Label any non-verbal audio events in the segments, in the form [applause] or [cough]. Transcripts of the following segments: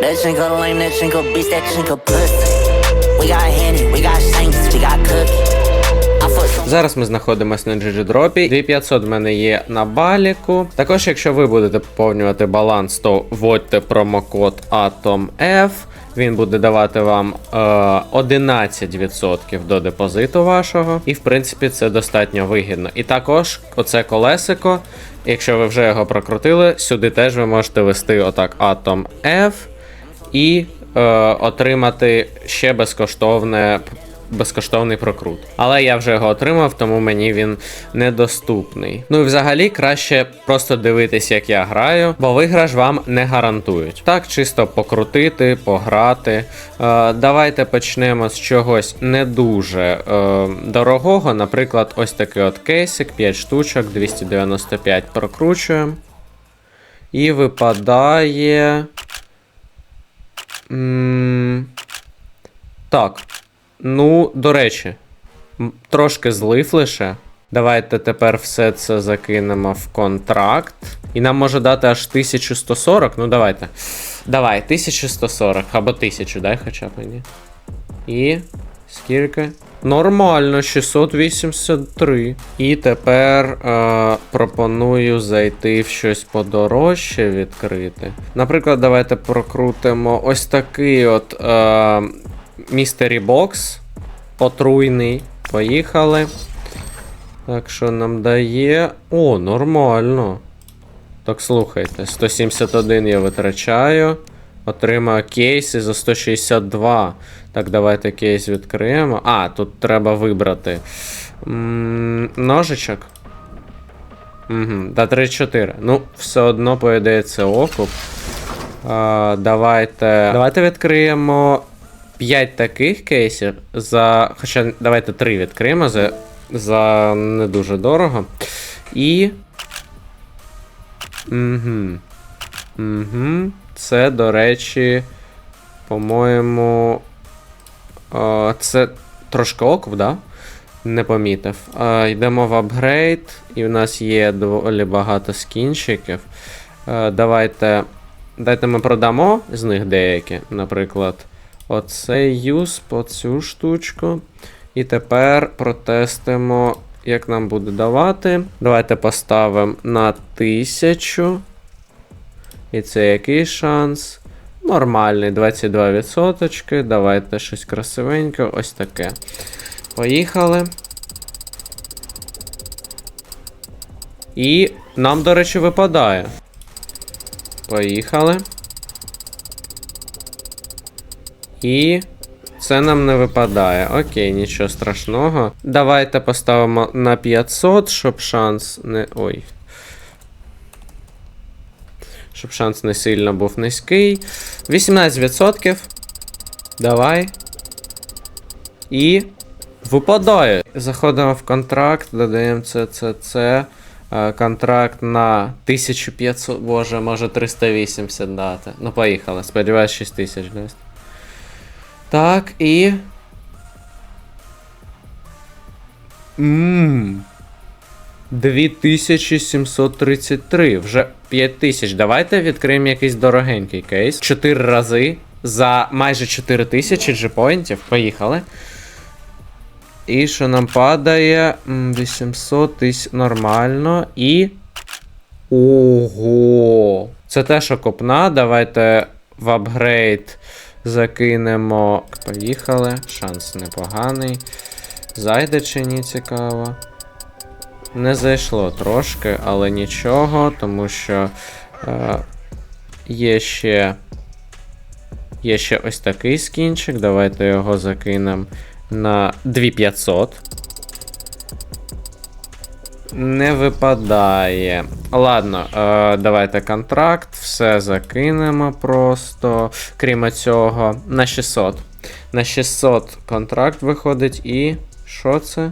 That chinko lame, that chinko bitch, that chinko pussy. We got Henny, we got Shanks, we got Cookie. Зараз ми знаходимося на GG дропі. 2500 в мене є на баліку. Також, якщо ви будете поповнювати баланс, то вводьте промокод ATOMF. Він буде давати вам е, 11% до депозиту вашого. І в принципі це достатньо вигідно. І також оце колесико. Якщо ви вже його прокрутили, сюди теж ви можете ввести отак Atom F і е, отримати ще безкоштовне. Безкоштовний прокрут. Але я вже його отримав, тому мені він недоступний. Ну і взагалі краще просто дивитись, як я граю, бо виграш вам не гарантують. Так, чисто покрутити, пограти. Е, давайте почнемо з чогось не дуже е, дорогого. Наприклад, ось такий от кейсик, 5 штучок, 295 прокручуємо. І випадає. Так. Ну, до речі, трошки злив лише. Давайте тепер все це закинемо в контракт. І нам може дати аж 1140. Ну, давайте. Давай, 1140 або 1000, дай хоча б мені. І. Скільки? Нормально, 683. І тепер е, пропоную зайти в щось подорожче відкрити. Наприклад, давайте прокрутимо ось такий от е, Mystery Box. Отруйний. Поїхали. Так, що нам дає. О, нормально. Так, слухайте, 171 я витрачаю. Отримаю кейси за 162. Так, давайте кейс відкриємо. А, тут треба вибрати. М, ножичок. Угу, та 3-4. Ну, все одно, по ідеї, це окуп. А, давайте. Давайте відкриємо 5 таких кейсів за. Хоча давайте 3 відкриємо за, за не дуже дорого. І. Угу. Угу. Це, до речі, по-моєму. Це трошки окуп, да? Не помітив. Йдемо в апгрейд, і в нас є доволі багато скінчиків. Давайте. Дайте ми продамо з них деякі. Наприклад, оцей юз по цю штучку. І тепер протестимо, як нам буде давати. Давайте поставимо на 1000. І це який шанс? Нормальний 22%. Давайте щось красивеньке, ось таке. Поїхали. І нам, до речі, випадає. Поїхали. І це нам не випадає. Окей, нічого страшного. Давайте поставимо на 500, щоб шанс не. Ой. Щоб шанс не сильно був низький. 18%. Давай. І. Випадає. Заходимо в контракт, додаємо це, Контракт на 1500, боже, може 380 дати. Ну, поїхали. Сподіваюсь, 6000 дасть. Так, і. Ммм. 2733. Вже 5000. Давайте відкриємо якийсь дорогенький кейс. 4 рази за майже 4000 джипоінтів. Поїхали. І що нам падає? 800 тисяч. Нормально. І. Ого! Це те, що копна. Давайте в апгрейд закинемо. Поїхали. Шанс непоганий. Зайде чи ні, цікаво. Не зайшло трошки, але нічого, тому що е, є ще. Є ще ось такий скінчик. Давайте його закинемо на 2500. Не випадає. Ладно, е, давайте контракт, все закинемо просто. Крім цього, на 600. На 600 контракт виходить і. Що це?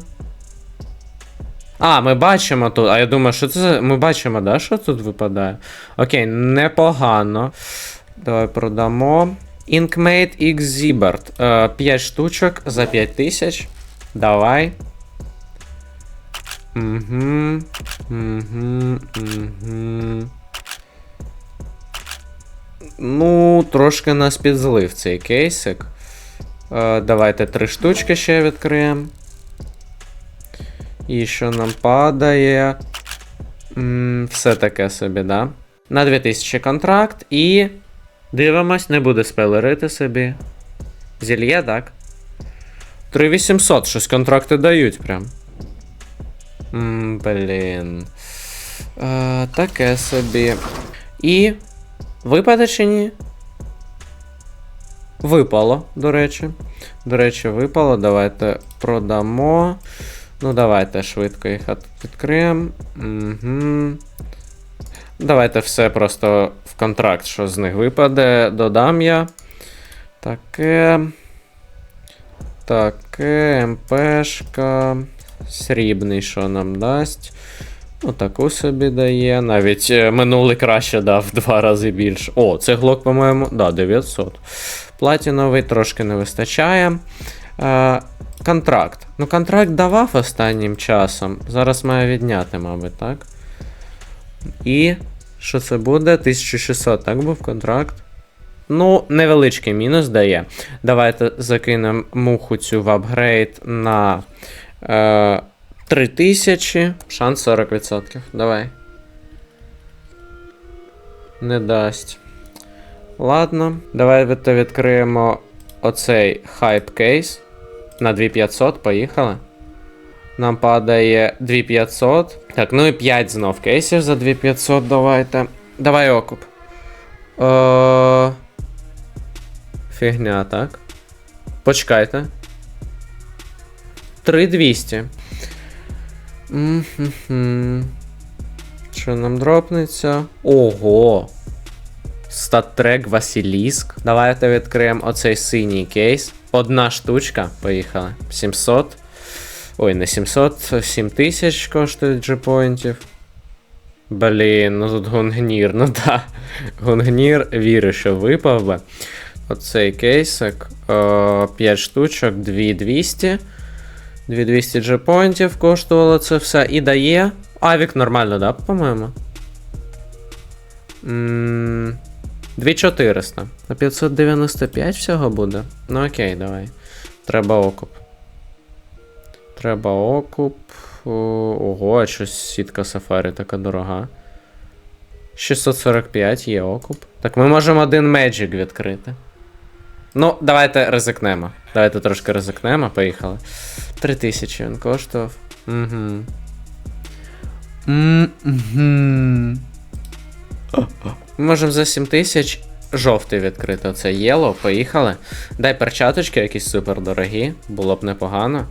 А, ми бачимо тут. А я думаю, що це. Ми бачимо, да, що тут випадає? Окей, непогано. Давай продамо. Inkmate X Zibert. Е, 5 штучок за 5000. Давай. Угу. Угу. Угу. Ну, трошки нас підзлив цей кейсик. Е, давайте три штучки ще відкриємо. І що нам падає? М, все таке собі, да? На 2000 контракт і. Дивимось, не буде спелерити собі. Зільє, так? 3800, щось контракти дають прям. М, блін. Е, таке собі. І. Випаде чи ні? Випало, до речі. До речі, випало. Давайте продамо. Ну, давайте швидко їх відкриємо. Угу. Давайте все просто в контракт, що з них випаде, додам я. Таке. Таке, МПшка. Срібний, що нам дасть. Ну, таку собі дає. Навіть е, минулий краще дав в два рази більше. О, це глок, по-моєму, да, 900. Платіновий трошки не вистачає. Контракт. Ну, контракт давав останнім часом. Зараз має відняти, мабуть, так? І що це буде? 1600, так був контракт. Ну, невеличкий мінус дає. Давайте закинемо муху цю в апгрейд на е, 3000. Шанс 40%. Давай. Не дасть. Ладно, давайте відкриємо оцей хайп кейс на 2500. Поїхали. Нам падає 2500. Так, ну і 5 знов кейсів за 2500 давайте. Давай окуп. Е... Фігня, так? Почекайте. 3200. М-хм-хм. Що нам дропнеться? Ого! Статрек Василіск. Давайте відкриємо оцей синій кейс. Одна штучка. Поїхали. 700. Ой, не 700, 7000 коштує джипоінтів. Блін, ну тут гунгнір, ну да. Гунгнір вірю, що випав би. Оцей кейсик. О, 5 штучок, 2200. 2200 джепоінтів коштувало це все. І дає. Авік нормально, да, по-моєму? М, 2400. На 595 всього буде? Ну окей, давай. Треба окуп. Треба окуп. Ого, а щось сітка сафарі така дорога. 645 є окуп. Так ми можемо один Magic відкрити. Ну, давайте ризикнемо. Давайте трошки ризикнемо, поїхали. 3000 він коштував. Угу. Угу. [laughs] Ми можемо за 7000 жовтий відкрити. Оце єло, поїхали. Дай перчаточки якісь супер дорогі, було б непогано.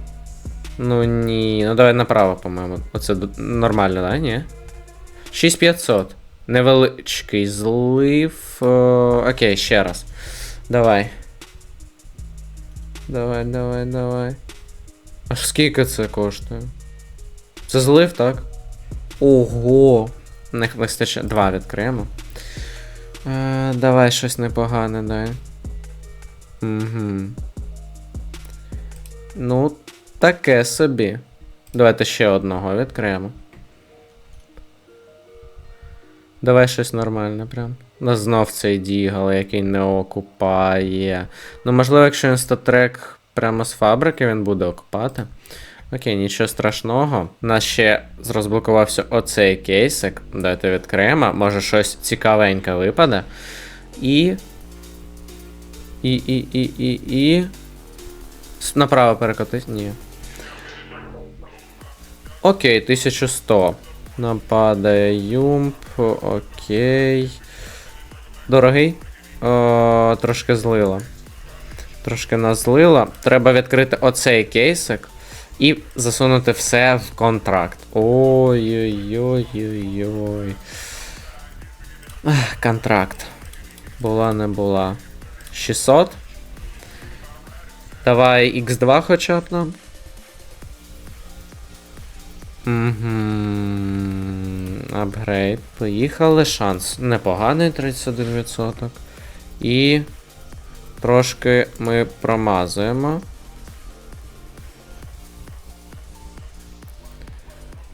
Ну ні, ну давай направо, по-моєму. Оце нормально, да? Ні? 6500. Невеличкий злив. О, окей, ще раз. Давай. Давай, давай, давай. А скільки це коштує? Це злив, так? Ого! Не вистачає. Два відкриємо. Е, давай щось непогане, дай. Угу. Ну, таке собі. Давайте ще одного відкриємо. Давай щось нормальне прям. Ну, знов цей дігл, який не окупає. Ну, можливо, якщо він статрек прямо з фабрики, він буде окупати. Окей, нічого страшного. У нас ще розблокувався оцей кейсик. Давайте відкриємо. Може щось цікавеньке випаде. І. І, і, і, і, і. Направо перекотись? Ні. Окей, 1100. Нам падає юмп. Окей. Дорогий. О, трошки злила. Трошки нас. Треба відкрити оцей кейсик і засунути все в контракт. Ой-ой-ой-ой-ой. Контракт. Була не була. 600. Давай X2 хоча б нам. Угу. Апгрейд. Поїхали. Шанс непоганий 31%. І трошки ми промазуємо.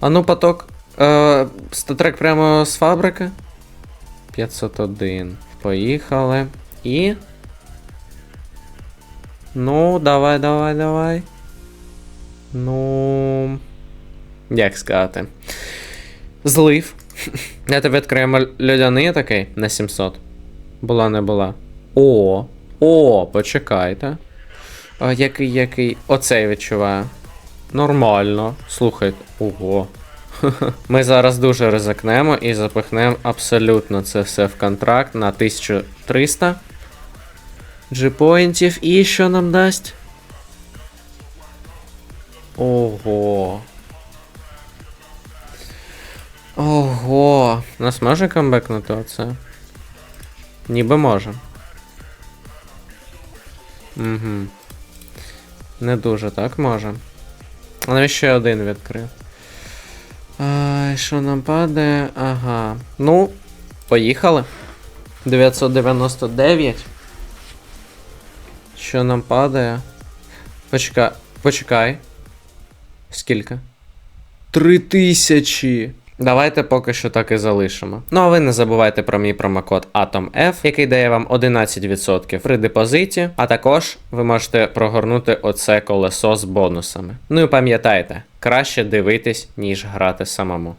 А ну поток. Е, статрек прямо з фабрики. 501. Поїхали. І. Ну, давай, давай, давай. Ну. Як сказати? Злив. [laughs] Я тобі відкриємо льодяний такий на 700. Була не була. О! О, почекайте. А, який, який. Оцей відчуваю. Нормально. Слухайте. Ого. [laughs] Ми зараз дуже ризикнемо і запихнемо абсолютно це все в контракт на 1300 G-поінтів. І що нам дасть? Ого. Ого. Нас може камбекнути оце? Ніби може. Угу. Не дуже так може. А навіщо я один відкрив? А, що нам падає? Ага. Ну, поїхали. 999. Що нам падає? Почекай. Почекай. Скільки? Три тисячі. Давайте поки що так і залишимо. Ну а ви не забувайте про мій промокод ATOMF, який дає вам 11% при депозиті, а також ви можете прогорнути оце колесо з бонусами. Ну і пам'ятайте, краще дивитись, ніж грати самому.